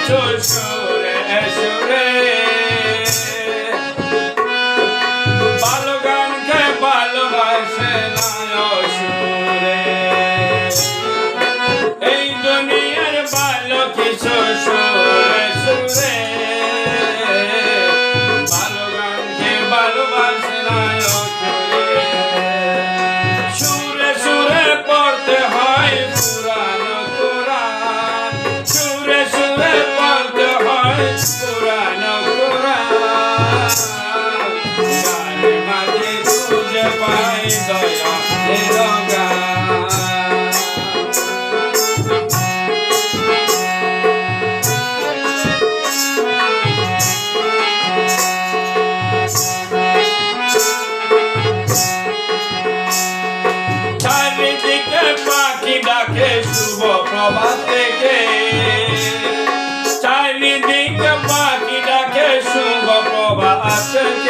কিছু সুরে সুরে প্রভাত থেকে। চারিদিকে পাখি ডাকে শুভ প্রভাত থেকে।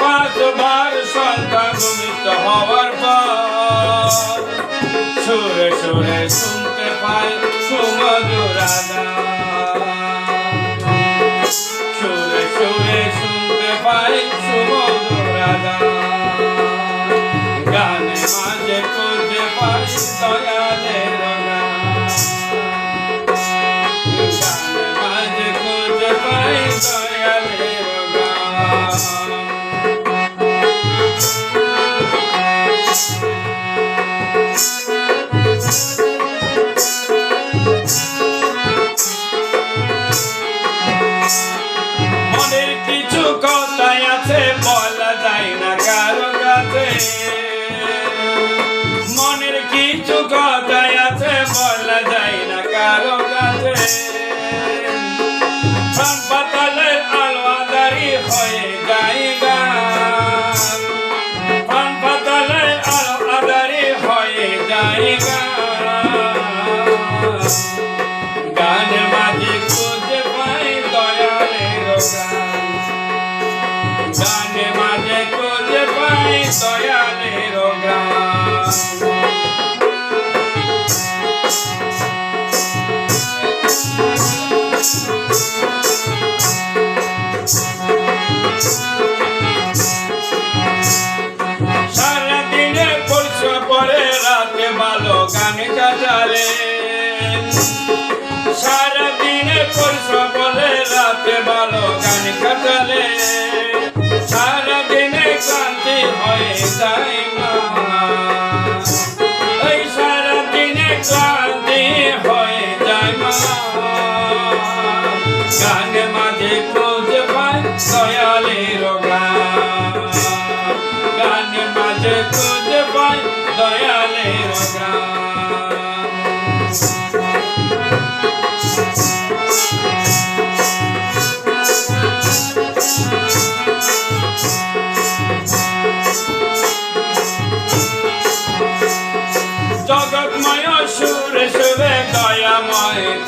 পাঁচ বার সন্তান মিত হওয়ার পর সুরে সুরে শুনতে পাই সুমধুরা কাছে মনের কিছু কথাই আছে না কারও কাছে। পাতালের আলোয়াদারি হয়ে যায় গান পাতালের আলোয়াদারি হয়ে যায় গান মাঝে খুঁজে পাই দয়ালের গান। গানের মাঝে খুঁজে পাই দয়ালের গান সারাদিনে পরিশ্রম করে রাতে ভালো গানে কাটালে সারাদিনে ক্লান্তি হয়ে যায় মা এই সারাদিনে ক্লান্তি হয়ে যায় মা গানে মাঝে খুঁজে পায় দয়ালের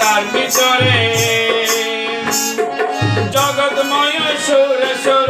তার ভিতরে। জগৎময় সুর সুরে